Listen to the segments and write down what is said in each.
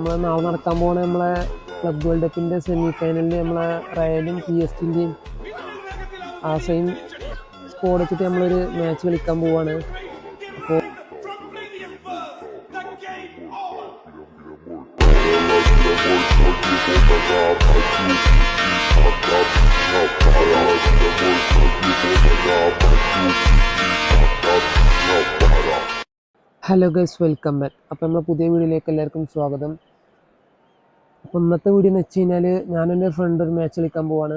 നമ്മൾ നാളെ നടക്കാൻ പോണ നമ്മളെ ക്ലബ് വേൾഡ് കപ്പിന്റെ സെമി ഫൈനലിൽ നമ്മളെ റയലും പി എസ് ടിന്റെയും ആ സെയിം സ്കോഡ് വെച്ചിട്ട് നമ്മളൊരു മാച്ച് കളിക്കാൻ പോവാണ്. ഹലോ ഗൈസ് വെൽക്കം ബാക്ക് അപ്പോൾ നമ്മളെ പുതിയ വീഡിയോയിലേക്ക് എല്ലാവർക്കും സ്വാഗതം. അപ്പോൾ ഇന്നത്തെ വീഡിയോ എന്ന് വെച്ച് കഴിഞ്ഞാൽ എന്റെ ഫ്രണ്ട് ഒരു മാച്ച് കളിക്കാൻ പോവാണ്.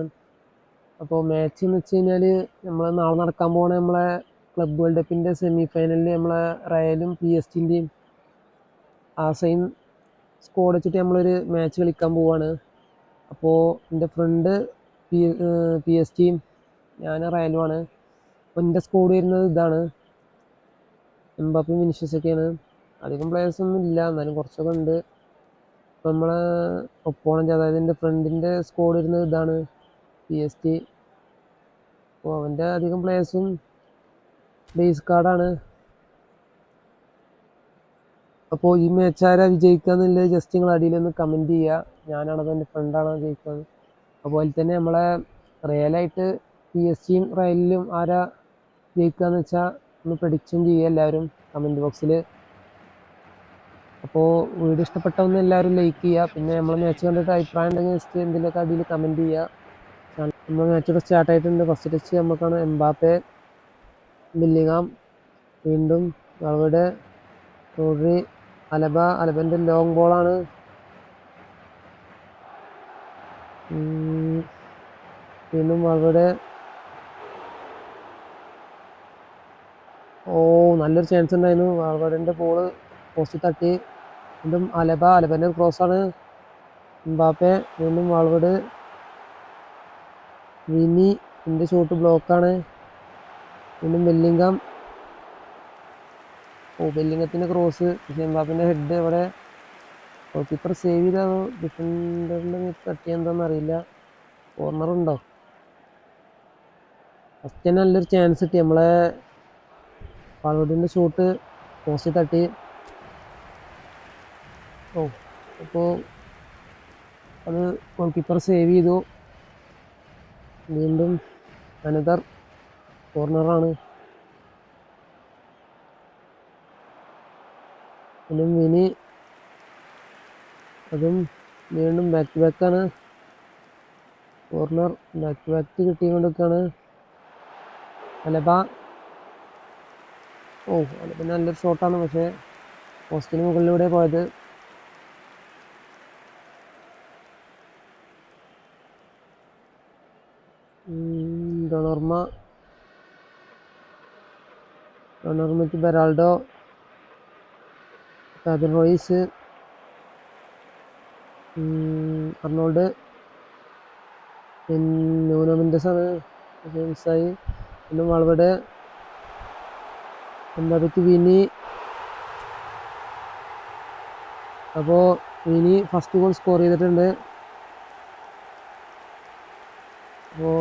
അപ്പോൾ മാച്ച് എന്ന് വെച്ച് കഴിഞ്ഞാൽ നമ്മൾ നാളെ നടക്കാൻ പോകണ നമ്മളെ ക്ലബ് വേൾഡ് കപ്പിന്റെ സെമി ഫൈനലിൽ നമ്മളെ റയലും പി എസ് ടിന്റെയും ആ സെയിം സ്കോഡ് വെച്ചിട്ട് നമ്മളൊരു മാച്ച് കളിക്കാൻ പോവാണ്. അപ്പോൾ എന്റെ ഫ്രണ്ട് പി പി എസ് ടിയും ഞാൻ റയലുമാണ് അപ്പോൾ എന്റെ സ്കോഡ് വരുന്നത് ഇതാണ്. എംബാപ്പും വിനിഷ്യസ് ഒക്കെയാണ്. അധികം ഒന്നും ഇല്ല എന്നാലും കുറച്ചൊക്കെ ഉണ്ട്. നമ്മളെ ഒപ്പോണന്റ് അതായത് എന്റെ ഫ്രണ്ടിന്റെ സ്കോഡ് വരുന്നത് ഇതാണ്. പി എസ് ടി അപ്പോൾ അവന്റെ അധികം പ്ലേയേഴ്സും ബേസ് കാർഡാണ് അപ്പോൾ ഈ മാച്ച് ആരാ വിജയിക്കുക എന്നുള്ളത് ജസ്റ്റ് നിങ്ങൾ അടിയിലൊന്ന് കമന്റ് ചെയ്യുക. ഞാനാണത് എന്റെ ഫ്രണ്ടാണ് ജയിക്കുന്നത്. അതുപോലെ തന്നെ നമ്മളെ റിയലായിട്ട് പി എസ് ടിയും റയലിലും ആരാ ജയിക്കുക എന്ന് വെച്ചാൽ ഒന്ന് പ്രഡിക്ഷൻ ചെയ്യുക എല്ലാവരും കമന്റ് ബോക്സിൽ അപ്പോൾ വീഡിയോ ഇഷ്ടപ്പെട്ടവന്ന് എല്ലാവരും ലൈക്ക് ചെയ്യുക പിന്നെ നമ്മൾ മാച്ച് കണ്ടിട്ട് അഭിപ്രായം ഉണ്ടെങ്കിൽ ജസ്റ്റ് എന്തെങ്കിലുമൊക്കെ അടിയിൽ കമന്റ് ചെയ്യുക നമ്മൾ മാച്ചൊക്കെ സ്റ്റാർട്ട് ആയിട്ടുണ്ട്. ഫസ്റ്റ് ടച്ച് നമുക്കാണ് എംബാപ്പെ ബില്ലിങ്ങാം വീണ്ടും അവിടെ റോഡ്രി അലബ അലബന്റെ ലോങ് ബോളാണ് വീണ്ടും അവിടെ ഓ നല്ലൊരു ചാൻസ് ഉണ്ടായിരുന്നു. വാൾവാഡിന്റെ ബോൾ പോസ്റ്റ് തട്ടി. വീണ്ടും അലബ അലബന്റെ ക്രോസാണ് എംബാപ്പെ വീണ്ടും വാൾവേഡ് വിനി എന്റെ ഷോട്ട് ബ്ലോക്കാണ് വീണ്ടും ബെല്ലിങ്കാം. ഓ ബെല്ലിങ്ങത്തിന്റെ ക്രോസ് പക്ഷേ എംബാപ്പിന്റെ ഹെഡ് ഇവിടെ കീപ്പർ സേവ് ചെയ്താണോ ഡിഫൻഡറിന്റെ തട്ടിയെന്താണെന്ന് അറിയില്ല. കോർണർ ഉണ്ടോ? ഫസ്റ്റ് തന്നെ നല്ലൊരു ചാൻസ് കിട്ടി. നമ്മളെ വാൾവേഡിന്റെ ഷൂട്ട് പോസ്റ്റ് തട്ടി. ഓ. അപ്പോൾ അത് ഗോൾ കീപ്പർ സേവ് ചെയ്തു. വീണ്ടും അനദർ കോർണറാണ് പിന്നെ വിനി അതും വീണ്ടും ബാക്ക് ടു ബാക്കാണ് കോർണർ ബാക്ക് ടു ബാക്ക് കിട്ടിക്കൊണ്ടിരിക്കുകയാണ്. അലബ. ഓ അലബ നല്ലൊരു ഷോട്ടാണ് പക്ഷേ പോസ്റ്റിന് മുകളിലൂടെ പോയത്. ഡൊണർമ ഡൊണർമയ്ക്ക് ബെറാൾഡോ ഫാബിൻ റോയിസ് അർണോൾഡ് ആണ്. മിസ്സായി. പിന്നെ വളവടെ എംബാബയ്ക്ക് വിനി. അപ്പോൾ വിനി ഫസ്റ്റ് ഗോൾ സ്കോർ ചെയ്തിട്ടുണ്ട്. അപ്പോൾ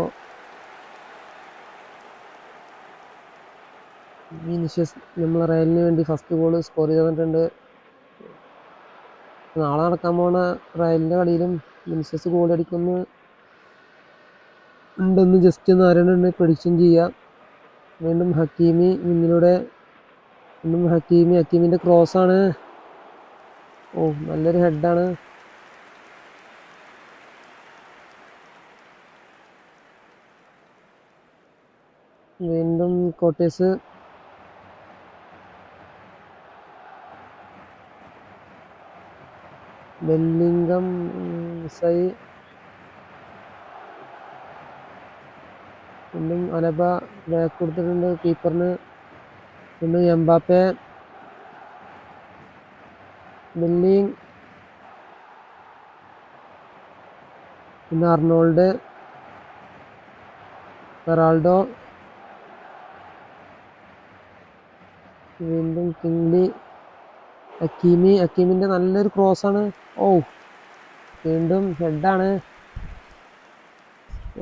വിനിഷ്യസ് നമ്മൾ റയലിന് വേണ്ടി ഫസ്റ്റ് ഗോൾ സ്കോർ ചെയ്തിട്ടുണ്ട്. നാളെ നടക്കാൻ പോണ റയലിന്റെ കളിയിലും വിനിഷ്യസ് ഗോൾ അടിക്കുന്നു ഉണ്ടെന്ന് ജസ്റ്റ് ഒന്ന് ആരോടുണ്ട് പ്രഡിക്ഷൻ ചെയ്യാം. വീണ്ടും ഹക്കീമി മുന്നിലൂടെ വീണ്ടും ഹക്കീമി ഹക്കീമിന്റെ ക്രോസാണ് ഓ നല്ലൊരു ഹെഡാണ് വീണ്ടും കോട്ടേഴ്സ് ബെല്ലിംഗം സൈ വീണ്ടും അലബ ബാക്ക് കൊടുത്തിട്ടുണ്ട് കീപ്പറിന് വീണ്ടും എംബാപ്പെ. ബില്ലിങ്. പിന്നെ അർണോൾഡ്. ഫെറാൾഡോ വീണ്ടും കിങ്ലി അക്കീമി അക്കീമിന്റെ നല്ലൊരു ക്രോസാണ് ഓ വീണ്ടും ഹെഡാണ്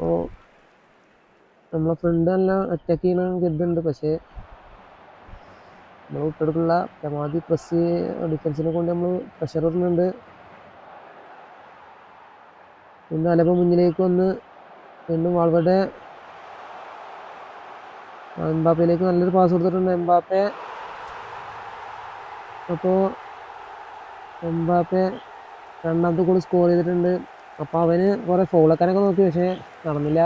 ഓ നമ്മളെ ഫ്രണ്ട് നല്ല അറ്റാക്ക് ചെയ്യണം കരുതുന്നുണ്ട്. പക്ഷേ നമ്മൾ വിട്ടെടുക്കില്ല പരമാവധി പ്രസ് ഡിഫൻസിനെ കൊണ്ട് നമ്മൾ പ്രഷർ ഇടുന്നുണ്ട്. ഇന്ന് അലബ മുന്നിലേക്ക് വന്ന് വീണ്ടും വാൾവടെ എംബാപ്പയിലേക്ക് നല്ലൊരു പാസ് കൊടുത്തിട്ടുണ്ട്. എംബാപ്പെ അപ്പോൾ എംബാപ്പെ രണ്ടാമത്തെ ഗോൾ സ്കോർ ചെയ്തിട്ടുണ്ട്. അപ്പോൾ അവന് കുറേ ഫോളക്കാനൊക്കെ നോക്കി പക്ഷേ നടന്നില്ല.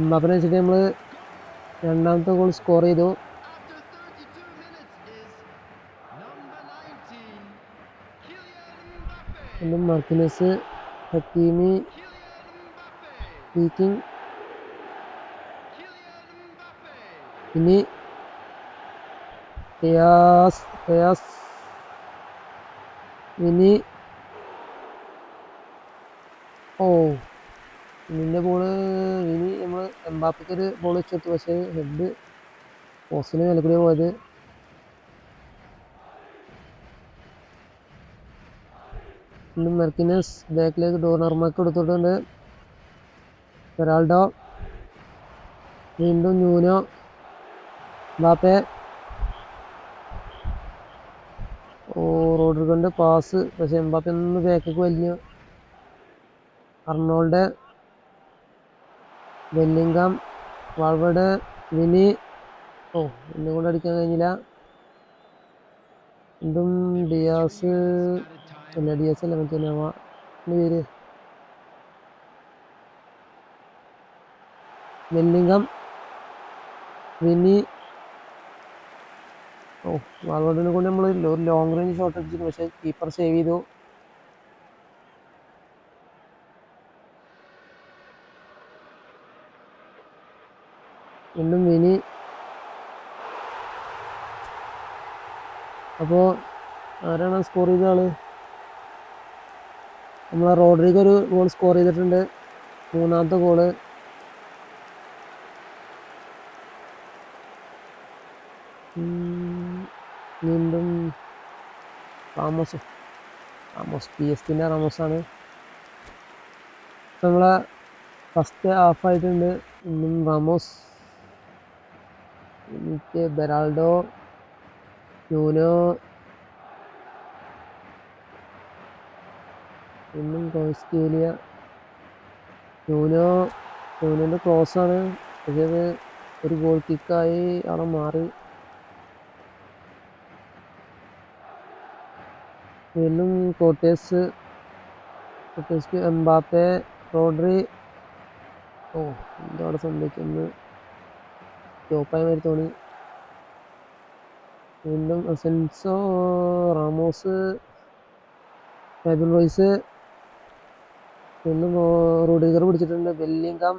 എംബാപ്പിനെ വെച്ചിട്ട് നമ്മൾ രണ്ടാമത്തെ ഗോൾ സ്കോർ ചെയ്തു. 32 minutes is number Riyas Riyas ഇനി ഓ നിന്റെ ബോൾ ഇനി നമ്മൾ എംബാപ്പയ്ക്ക് ഒരു ബോൾ വെച്ചെടുത്തു. പക്ഷേ ഹെഡ് പോസ്റ്റിന് കൂടിയാണ് പോയത്. വീണ്ടും മെർക്കിനസ് ബാക്കിലേക്ക് ഡോർണർമാർക്ക് കൊടുത്തിട്ടുണ്ട്. പെറാൾഡോ വീണ്ടും ന്യൂനോ ബാപ്പെ ഓ റോഡ്രിഗോന്റെ പാസ് പക്ഷേ എംബാപ്പി ഒന്ന് ബാക്കിലേക്ക് വലിഞ്ഞു. അർണോൾഡ് ബെല്ലിംഗാം വാൾവേഡ് വിനി. ഓ എന്നെ കൊണ്ട് അടിക്കാൻ കഴിഞ്ഞില്ല. എന്തും ഡിയാസ് അല്ല ഡിയാസ് അല്ല മറ്റേ നവ പേര്. ബെല്ലിംഗം വിനി ഓ വാൾവേഡിനെ കൊണ്ട് നമ്മൾ ഒരു ലോങ് റേഞ്ച് ഷോട്ട് അടിച്ചിരുന്നു. പക്ഷേ കീപ്പർ സേവ് ചെയ്തു. വീണ്ടും വിനി. അപ്പോൾ ആരാണ് സ്കോർ ചെയ്ത ആൾ? നമ്മളെ റോഡ്രിഗോ ഒരു ഗോൾ സ്കോർ ചെയ്തിട്ടുണ്ട്. മൂന്നാമത്തെ ഗോൾ വീണ്ടും റാമോസ് റാമോസ് പി എസ് ടിന്റെ റാമോസാണ് നമ്മളെ ഫസ്റ്റ് ഹാഫ് ആയിട്ടുണ്ട്. ഇന്നും റാമോസ് എനിക്ക് ബെറാൾഡോ ന്യൂനോ ഇന്നും കോസ്റ്റേലിയ ന്യൂനോ ന്യൂനോന്റെ ക്രോസാണ് പക്ഷേ ഒരു ഗോൾ കിക്കായി അവിടെ മാറി. വീണ്ടും കോട്ടേഴ്സ് കോട്ടേഴ്സ്ക്ക് എംബാപ്പെ റോഡ്രി. ഓ എന്താ അവിടെ സംഭവിക്കുന്നത്? ടോപ്പായി മാതിരി തോണി വീണ്ടും അസെൻസോ റാമോസ് ഫൈബിൾ റോയ്സ് വീണ്ടും റോഡിഗർ പിടിച്ചിട്ടുണ്ട്. ബെല്ലിംഗാം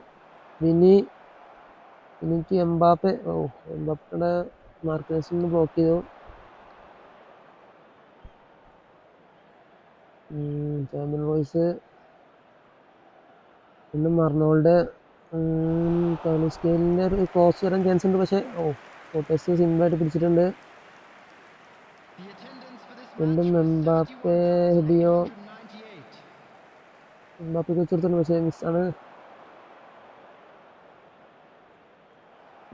വിനി എനിക്ക് എംബാപ്പെ. ഓ എംബാപ്പയുടെ മാർക്കിനസ് ഒന്ന് ബ്ലോക്ക് ചെയ്തു. ഫാബിൻ റോയ്സ് വീണ്ടും അർണോൾഡ് സ്കെയിലിന്റെ ഒരു ക്രോസ് വരാൻ ചാൻസ് ഉണ്ട്. പക്ഷേ ഓ ഫോട്ടോസ് സിമ്പിളായിട്ട് പിടിച്ചിട്ടുണ്ട്. വീണ്ടും മെമ്പാപ്പെ was എംബാപ്പെ 31 ഹെഡിയോ 98. എംബാപ്പയ്ക്ക് പക്ഷേ മിസ്സാണ്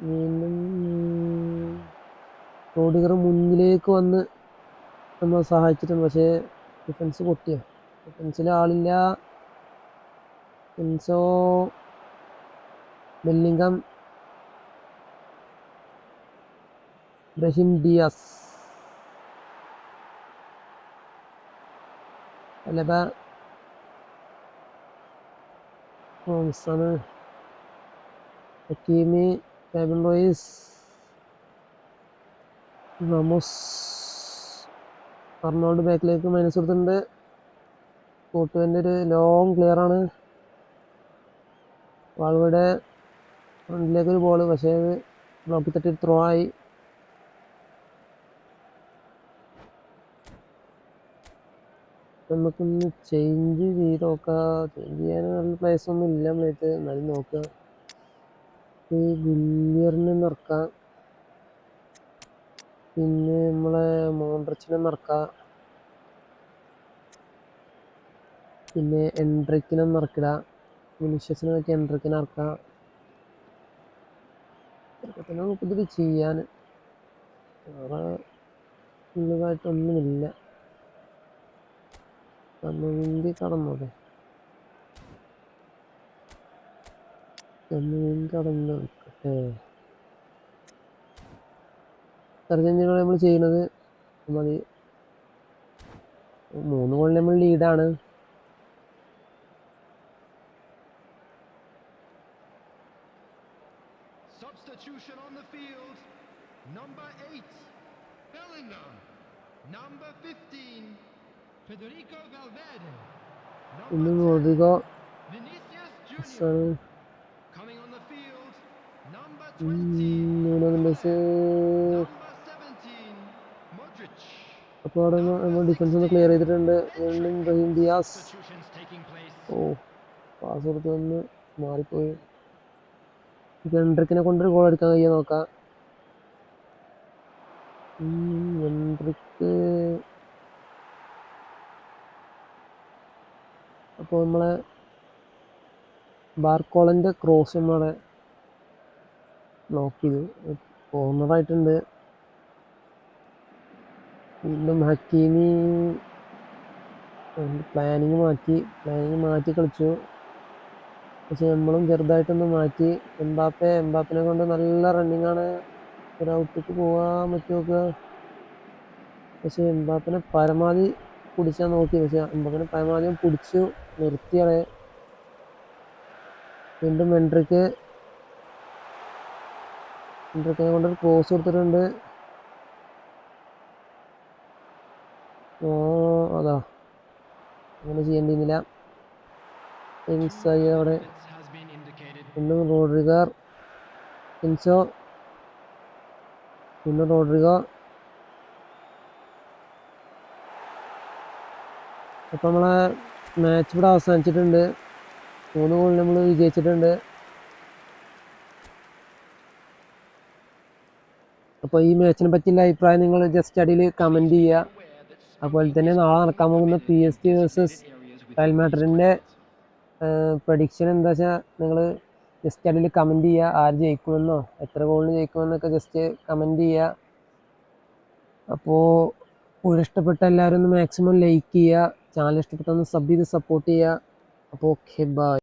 വീണ്ടും റോഡിഗർ മുന്നിലേക്ക് വന്ന് നമ്മളെ സഹായിച്ചിട്ടുണ്ട്. പക്ഷേ ഡിഫൻസ് പൊട്ടിയോ? ഡിഫൻസിൽ ആളില്ല. ഡിഫൻസോ Bellingham Brahim Diaz Alaba ഹോംസണ് Hakimi Fabian Ruiz Ramos Arnold ബാക്കിലേക്ക് മൈനസ് കൊടുത്തിട്ടുണ്ട്. കോട്ടുവന്റെ ഒരു ലോങ് ക്ലിയർ ആണ്. വാൾവയുടെ ഫ്രണ്ടിലേക്ക് ഒരു ബോൾ പക്ഷേ അത് ബ്ലോക്കിൽ തട്ടി ത്രോ ആയി. നമുക്കൊന്ന് ചേഞ്ച് ചെയ്ത് നോക്കാം. ചേഞ്ച് ചെയ്യാൻ നല്ല പ്ലേസ് ഒന്നും ഇല്ല. നമ്മളായിട്ട് എന്നാലും നോക്കുക ഈ വില്ലിയറിനെ നിറക്കാം പിന്നെ നമ്മളെ മോൺട്രച്ചിനെ മറക്കാം. പിന്നെ എൻട്രിക്കിനെ മറക്കിട. മിനിഷ്യസിനെ നോക്കി എൻട്രിക്കിനെ ഇറക്കാം ഇതൊക്കെ ചെയ്യാൻ. വേറെ ഉള്ളതായിട്ടൊന്നുമില്ല. കന്നുവിന്തി കടന്നോടെ കന്നുവിന്തി കടന്ന് സെർച്ച് എഞ്ചിനുകൾ നമ്മൾ ചെയ്യുന്നത് മതി. മൂന്ന് ഗോൾ നമ്മൾ ലീഡാണ് ഇന്നും അപ്പോൾ അവിടെ നമ്മൾ ഡിഫൻസ് ഒന്ന് ക്ലിയർ ചെയ്തിട്ടുണ്ട്. വീണ്ടും റഹീം ദിയാസ്. ഓ പാസ് കൊടുത്ത് വന്ന് മാറിപ്പോയി വെൻട്രിക്കിനെ കൊണ്ടൊരു ഗോൾ അടിക്കാൻ കഴിയാൻ നോക്കാം. വെൻട്രിക്ക് അപ്പോൾ നമ്മളെ ബാർക്കോളന്റെ ക്രോസ് നമ്മളെ ബ്ലോക്ക് ചെയ്തു. കോർണറായിട്ടുണ്ട് വീണ്ടും ഹക്കീമി പ്ലാനിങ് മാറ്റി പ്ലാനിങ് മാറ്റി കളിച്ചു. പക്ഷെ നമ്മളും ചെറുതായിട്ടൊന്ന് മാറ്റി. എംബാപ്പെ എംബാപ്പിനെ കൊണ്ട് നല്ല റണ്ണിങ് ആണ്. ഒരു ഔട്ടിക്ക് പോകാൻ പറ്റുമൊക്കെ പക്ഷെ എംബാപ്പിനെ പരമാവധി പിടിച്ചാൽ നോക്കി. പക്ഷെ എംബാപ്പിനെ പരമാവധി പിടിച്ചു നിർത്തിയാളെ വീണ്ടും വെൻട്രിക്ക് വെൻട്രിക്കിനെ കൊണ്ടൊരു ക്രോസ് കൊടുത്തിട്ടുണ്ട്. അതാ. അങ്ങനെ ചെയ്യേണ്ടിയിരുന്നില്ല. ഇൻസായി അവിടെ. വീണ്ടും റോഡ്രിഗർ ഇൻസോ വീണ്ടും റോഡ്രിഗോ അപ്പോൾ നമ്മളെ മാച്ച് ഇവിടെ അവസാനിച്ചിട്ടുണ്ട്. മൂന്ന് ഗോൾ നമ്മൾ വിജയിച്ചിട്ടുണ്ട്. അപ്പോൾ ഈ മാച്ചിനെ പറ്റിയുള്ള അഭിപ്രായം നിങ്ങൾ ജസ്റ്റ് അടിയിൽ കമന്റ് ചെയ്യുക. അതുപോലെ തന്നെ നാളെ നടക്കാൻ പോകുന്ന P S G versus Real prediction എന്താ വെച്ചാൽ നിങ്ങൾ ജസ്റ്റ് അതിൽ കമന്റ് ചെയ്യുക ആര് ജയിക്കുമെന്നോ എത്ര ഗോളിന് ജയിക്കുമെന്നൊക്കെ ജസ്റ്റ് കമന്റ് ചെയ്യുക അപ്പോൾ ഒരു ഇഷ്ടപ്പെട്ട എല്ലാവരും ഒന്ന് മാക്സിമം ലൈക്ക് ചെയ്യുക ചാനൽ ഇഷ്ടപ്പെട്ടൊന്ന് സബ് ചെയ്ത് സപ്പോർട്ട് ചെയ്യുക അപ്പോൾ ഓക്കെ ബൈ